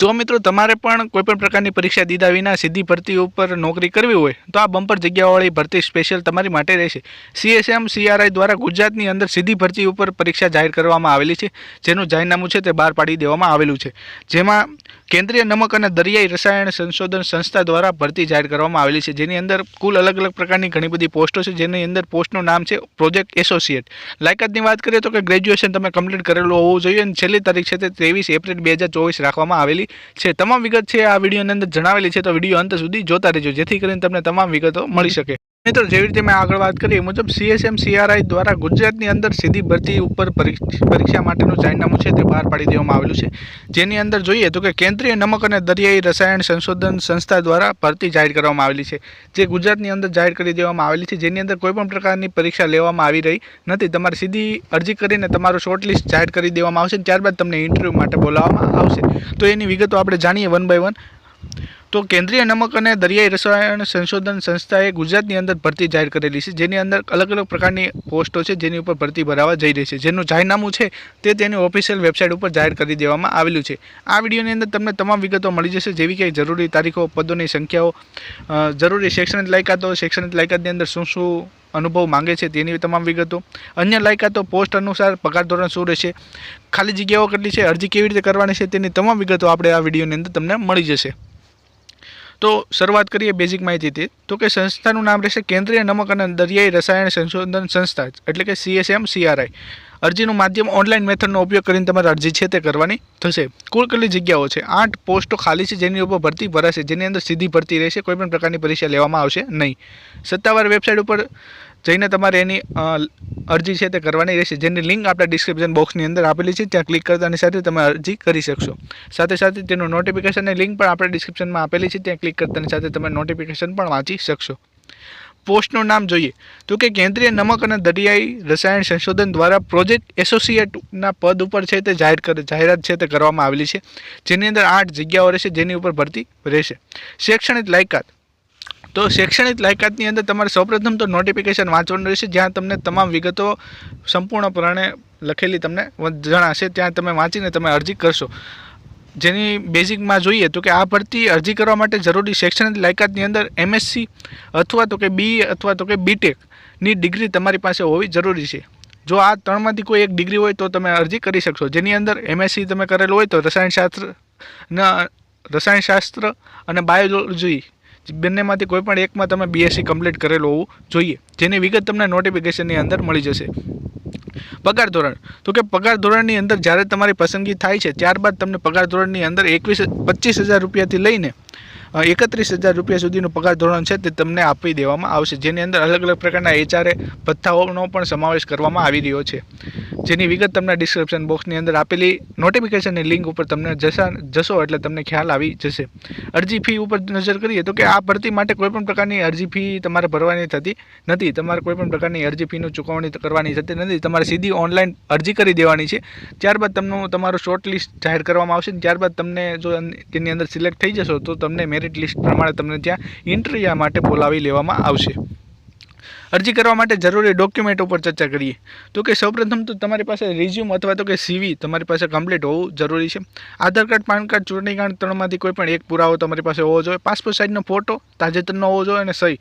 જો મિત્રો તમારે પણ કોઈપણ પ્રકારની પરીક્ષા દીધા વિના સીધી ભરતી ઉપર નોકરી કરવી હોય, તો આ બમ્પર જગ્યાવાળી ભરતી સ્પેશિયલ તમારી માટે રહેશે. સીએસએમ સીઆરઆઈ દ્વારા ગુજરાતની અંદર સીધી ભરતી ઉપર પરીક્ષા જાહેર કરવામાં આવેલી છે. જેનું જાહેરનામું છે તે બહાર પાડી દેવામાં આવેલું છે. જેમાં કેન્દ્રીય નમક અને દરિયાઈ રસાયણ સંશોધન સંસ્થા દ્વારા ભરતી જાહેર કરવામાં આવેલી છે. જેની અંદર કુલ અલગ અલગ પ્રકારની ઘણી બધી પોસ્ટો છે. જેની અંદર પોસ્ટનું નામ છે પ્રોજેક્ટ એસોસિએટ લાયકાતની વાત કરીએ તો કે ગ્રેજ્યુએશન તમે કમ્પ્લીટ કરેલું હોવું જોઈએ અને છેલ્લી તારીખ છે તે ત્રેવીસ એપ્રિલ બે હજાર ચોવીસ રાખવામાં આવેલી છે. તમામ વિગત છે આ વિડીયોની અંદર જણાવેલી છે. તો વીડિયો અંત સુધી જોતા રહેજો. જેથી કરીને તમને તમામ વિગતો મળી શકે. મિત્રો, જેવી રીતે મેં આગળ વાત કરી, એ મુજબ સીએસએમ સીઆરઆઈ દ્વારા ગુજરાતની અંદર સીધી ભરતી ઉપર પરીક્ષ- માટેનું જાહેરનામું છે તે બહાર પાડી દેવામાં આવેલું છે. જેની અંદર જોઈએ તો કે કેન્દ્રીય નમક અને દરિયાઈ રસાયણ સંશોધન સંસ્થા દ્વારા ભરતી જાહેર કરવામાં આવેલી છે, જે ગુજરાતની અંદર જાહેર કરી દેવામાં આવેલી છે. જેની અંદર કોઈપણ પ્રકારની પરીક્ષા લેવામાં આવી રહી નથી. તમારે સીધી અરજી કરીને તમારું શોર્ટલિસ્ટ જાહેર કરી દેવામાં આવશે ત્યારબાદ તમને ઇન્ટરવ્યૂ માટે બોલાવવામાં આવશે. તો એની વિગતો આપણે જાણીએ વન બાય વન તો કેન્દ્રીય નમક અને દરિયાઈ રસાયણ સંશોધન સંસ્થાએ ગુજરાતની અંદર ભરતી જાહેર કરેલી છે, જેની અંદર અલગ અલગ પ્રકારની પોસ્ટો છે, જેની ઉપર ભરતી ભરાવા જઈ રહી છે. જેનું જાહેરનામું છે, તે તેની ઓફિશિયલ વેબસાઇટ ઉપર જાહેર કરી દેવામાં આવેલું છે. આ વિડીયોની અંદર તમને તમામ વિગતો મળી જશે. જેવી કે જરૂરી તારીખો, પદોની સંખ્યાઓ જરૂરી શૈક્ષણિક લાયકાતો, શૈક્ષણિક લાયકાતની અંદર શું શું અનુભવ માંગે છે, તેની તમામ વિગતો. અન્ય લાયકાતો પોસ્ટ અનુસાર પગાર ધોરણ શું રહેશે, ખાલી જગ્યાઓ કેટલી છે, અરજી કેવી રીતે કરવાની છે, તેની તમામ વિગતો આપણે આ વિડીયોની અંદર તમને મળી જશે. તો શરૂઆત કરીએ બેઝિક માહિતીથી. તો કે સંસ્થાનું નામ રહેશે કેન્દ્રીય નમક અને દરિયાઈ રસાયણ સંશોધન સંસ્થા, એટલે કે સીએસએમ સીઆરઆઈ અરજીનું માધ્યમ ઓનલાઈન મેથડનો ઉપયોગ કરીને તમારે અરજી છે તે કરવાની થશે. કુલ કેટલી જગ્યાઓ છે? આઠ પોસ્ટો ખાલી છે જેની ઉપર ભરતી ભરાશે જેની અંદર સીધી ભરતી રહેશે કોઈપણ પ્રકારની પરીક્ષા લેવામાં આવશે નહીં. સત્તાવાર વેબસાઇટ ઉપર જઈને તમારે એની અરજી છે તે કરવાની રહેશે. જેની લિંક આપણે ડિસ્ક્રિપ્શન બોક્સની અંદર આપેલી છે, ત્યાં ક્લિક કરતાની સાથે તમે અરજી કરી શકશો. સાથે સાથે તેનું નોટિફિકેશનની લિંક પણ આપણે ડિસ્ક્રિપ્શનમાં આપેલી છે, ત્યાં ક્લિક કરતાની સાથે તમે નોટિફિકેશન પણ વાંચી શકશો. પોસ્ટનું નામ જોઈએ. તો કે કેન્દ્રીય નમક અને દરિયાઈ રસાયણ સંશોધન દ્વારા પ્રોજેક્ટ એસોસિએટના પદ ઉપર છે તે જાહેર કરે, જાહેરાત છે તે કરવામાં આવેલી છે. જેની અંદર આઠ જગ્યાઓ રહેશે, જેની ઉપર ભરતી રહેશે. શૈક્ષણિક લાયકાત. તો શૈક્ષણિક લાયકાતની અંદર તમારે સૌપ્રથમ તો નોટિફિકેશન વાંચવાનું રહેશે, જ્યાં તમને તમામ વિગતો સંપૂર્ણપણે લખેલી તમને જણાશે. ત્યાં તમે વાંચીને તમે અરજી કરશો. જેની બેઝિકમાં જોઈએ તો કે આ ભરતી અરજી કરવા માટે જરૂરી શૈક્ષણિક લાયકાતની અંદર એમએસસી અથવા તો કે બી અથવા તો કે બીટેકની ડિગ્રી તમારી પાસે હોવી જરૂરી છે. જો આ ત્રણમાંથી કોઈ એક ડિગ્રી હોય તો તમે અરજી કરી શકશો. જેની અંદર એમએસસી તમે કરેલું હોય તો રસાયણશાસ્ત્ર રસાયણશાસ્ત્ર અને બાયોલોજી બંનેમાંથી કોઈ પણ એકમાં તમે બીએસસી કમ્પ્લીટ કરેલું હોવું જોઈએ, જેની વિગત તમને નોટિફિકેશનની અંદર મળી જશે. પગાર ધોરણ. તો કે પગાર ધોરણની અંદર જ્યારે તમારી પસંદગી થાય છે, ત્યારબાદ તમને પગાર ધોરણની અંદર એકવીસ, પચીસ હજાર રૂપિયાથી લઈને એકત્રીસ હજાર રૂપિયા સુધીનું પગાર ધોરણ છે તે તમને આપી દેવામાં આવશે. જેની અંદર અલગ અલગ પ્રકારના એચઆરએ ભથ્થાઓનો પણ સમાવેશ કરવામાં આવી રહ્યો છે. જેની વિગત તમને ડિસ્ક્રિપ્શન બોક્સની અંદર આપેલી. નોટિફિકેશનની લિંક ઉપર તમને જશા, જશો એટલે તમને ખ્યાલ આવી જશે. અરજી ફી ઉપર નજર કરીએ તો કે આ ભરતી માટે કોઈપણ પ્રકારની અરજી ફી તમારે ભરવાની થતી નથી. તમારે કોઈપણ પ્રકારની અરજી ફીનું ચૂકવણી કરવાની થતી નથી. તમારે સીધી ઓનલાઈન અરજી કરી દેવાની છે. ત્યારબાદ તમને તમારું શોર્ટ લિસ્ટ જાહેર કરવામાં આવશે ત્યારબાદ તમને જો તેની અંદર સિલેક્ટ થઈ જશો તો તમને મેરિટ લિસ્ટ પ્રમાણે તમને ત્યાં ઇન્ટરવ્યુ માટે બોલાવી લેવામાં આવશે. અરજી કરવા માટે જરૂરી ડોક્યુમેન્ટ ઉપર ચર્ચા કરીએ. તો કે સૌપ્રથમ તો તમારી પાસે રિઝ્યુમ અથવા તો કે સીવી તમારી પાસે કમ્પ્લીટ હોવું જરૂરી છે. આધાર કાર્ડ, પાન કાર્ડ, ચૂંટણી કાર્ડ ત્રણમાંથી કોઈ પણ એક પુરાવો તમારી પાસે હોવો જોઈએ. પાસપોર્ટ સાઇઝનો ફોટો તાજેતરનો હોવો જોઈએ અને સહી.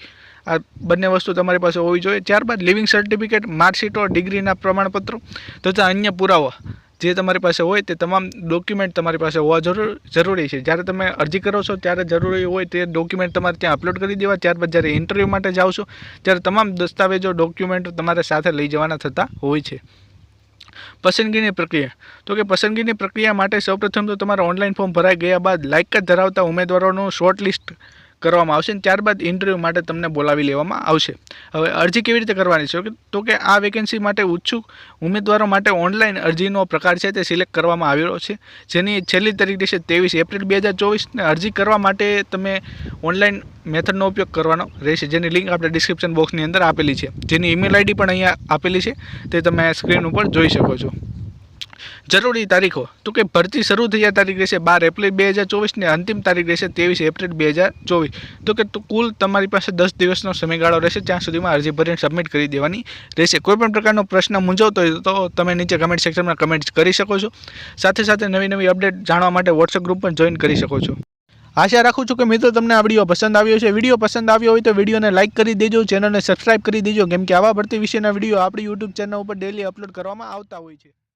આ બંને વસ્તુ તમારી પાસે હોવી જોઈએ. ત્યારબાદ લિવિંગ સર્ટિફિકેટ માર્કશીટો ડિગ્રીના પ્રમાણપત્રો તથા અન્ય પુરાવા. જે તમારી પાસે હોય તે તમામ ડોક્યુમેન્ટ તમારી પાસે હોવા જરૂર, જરૂરી છે. જ્યારે તમે અરજી કરો છો ત્યારે જરૂરી હોય તે ડોક્યુમેન્ટ તમારે ત્યાં અપલોડ કરી દેવા. ત્યારબાદ જ્યારે ઇન્ટરવ્યૂ માટે જાઓ છો, ત્યારે તમામ દસ્તાવેજો ડોક્યુમેન્ટ તમારે સાથે લઈ જવાના થતા હોય છે. પસંદગીની પ્રક્રિયા. તો કે પસંદગીની પ્રક્રિયા માટે સૌપ્રથમ તો તમારા ઓનલાઈન ફોર્મ ભરાઈ ગયા બાદ લાયકાત ધરાવતા ઉમેદવારોનું શોર્ટ લિસ્ટ કરવામાં આવશે અને ત્યારબાદ ઇન્ટરવ્યૂ માટે તમને બોલાવી લેવામાં આવશે. હવે અરજી કેવી રીતે કરવાની છે? તો કે આ વેકેન્સી માટે ઉત્સુક ઉમેદવારો માટે ઓનલાઈન અરજીનો પ્રકાર છે તે સિલેક્ટ કરવામાં આવેલો છે. જેની છેલ્લી તારીખ છે ત્રેવીસ એપ્રિલ બે હજાર ચોવીસને અરજી કરવા માટે તમે ઓનલાઈન મેથડનો ઉપયોગ કરવાનો રહેશે. જેની લિંક આપણે ડિસ્ક્રિપ્શન બોક્સની અંદર આપેલી છે. જેની ઈમેલ આઈડી પણ અહીંયા આપેલી છે. તે તમે સ્ક્રીન ઉપર જોઈ શકો છો. જરૂરી તારીખો. તો કે ભરતી શરૂ થયા તારીખ રહેશે બાર એપ્રિલ બે હજાર ચોવીસને અંતિમ તારીખ રહેશે ત્રેવીસ એપ્રિલ બે હજાર ચોવીસ. તો કે કુલ તમારી પાસે દસ દિવસનો સમયગાળો રહેશે ત્યાં સુધીમાં અરજી ભરીને સબમિટ કરી દેવાની રહેશે. કોઈ પણ પ્રકારનો પ્રશ્ન મૂંઝવતો હોય તો તમે નીચે કમેન્ટ સેક્શનમાં કમેન્ટ કરી શકો છો. સાથે સાથે નવી નવી અપડેટ જાણવા માટે વોટ્સએપ ગ્રુપ પણ જોઈન કરી શકો છો. આશા રાખું છું કે મિત્રો તમને આ વીડિયો પસંદ આવ્યો છે વીડિયો પસંદ આવ્યો હોય તો વિડીયોને લાઇક કરી દેજો ચેનલને સબસ્ક્રાઇબ કરી દેજો. કેમ કે આવા ભરતી વિશેના વીડિયો આપણી યુટ્યુબ ચેનલ ઉપર ડેલી અપલોડ કરવામાં આવતા હોય છે.